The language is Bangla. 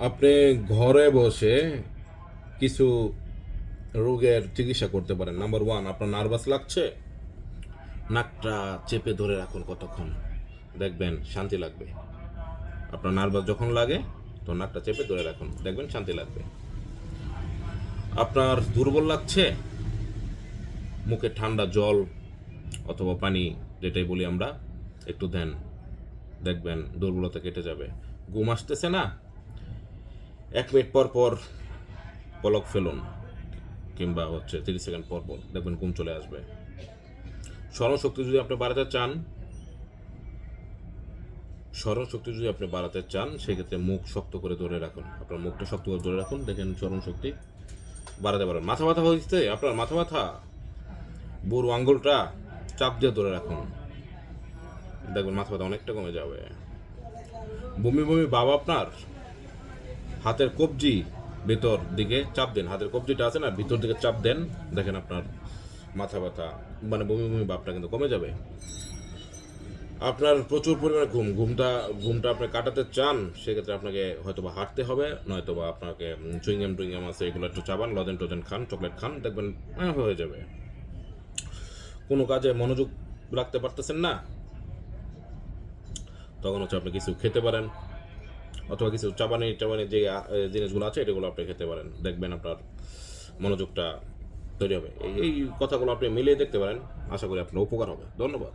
আপনি ঘরে বসে কিছু রোগের চিকিৎসা করতে পারেন। নাম্বার ওয়ান আপনার নার্ভাস লাগছে? নাকটা চেপে ধরে রাখুন কতক্ষণ। দেখবেন শান্তি লাগবে। আপনার নার্ভাস যখন লাগে, তো নাকটা চেপে ধরে রাখুন। দেখবেন শান্তি লাগবে। আপনার দুর্বল লাগছে? মুখে ঠান্ডা জল অথবা পানি, যেটাই বলি আমরা, একটু দেন। দেখবেন দুর্বলতা কেটে যাবে। ঘুম আসতেছে না? এক মিনিট পর পর পলক ফেলুন, কিংবা হচ্ছে তিরিশ সেকেন্ড পর পর দেখবেন ঘুম চলে আসবে। স্মরণশক্তি যদি আপনি বাড়াতে চান, স্মরণশক্তি যদি আপনি বাড়াতে চান, সেক্ষেত্রে মুখ শক্ত করে ধরে রাখুন। আপনার মুখটা শক্ত করে ধরে রাখুন, দেখেন স্মরণশক্তি বাড়াতে পারেন মাথা ব্যথা হয়েছে, আপনার মাথা ব্যথা, বুড়ো আঙ্গুলটা চাপ দিয়ে ধরে রাখুন। দেখবেন মাথা ব্যথা অনেকটা কমে যাবে। বমি বমি বাবা আপনার হাতের কবজি ভিতর দিকে চাপ দেন। হাতের কবজিটা আছে না ভিতর দিকে চাপ দেন। দেখেন আপনার মাথা ব্যথা মানে বমি বমি ভাবটা কিন্তু কমে যাবে। আপনার প্রচুর পরিমাণে ঘুম ঘুমটা ঘুমটা আপনি কাটাতে চান সেক্ষেত্রে আপনাকে হয়তো বা হাঁটতে হবে নয়তো বা আপনাকে চুইংগাম টুইংগাম আছে এগুলো একটু চাবান লজেন টজেন খান চকলেট খান দেখবেন হ্যাঁ, হয়ে যাবে। কোনো কাজে মনোযোগ রাখতে পারতেছেন না তখন হচ্ছে আপনি কিছু খেতে পারেন। অথবা কিছু চাবানি টাবানি যে জিনিসগুলো আছে এটাগুলো আপনি খেতে পারেন। দেখবেন আপনার মনোযোগটা তৈরি হবে। এই কথাগুলো আপনি মিলিয়ে দেখতে পারেন। আশা করি আপনার উপকার হবে। ধন্যবাদ।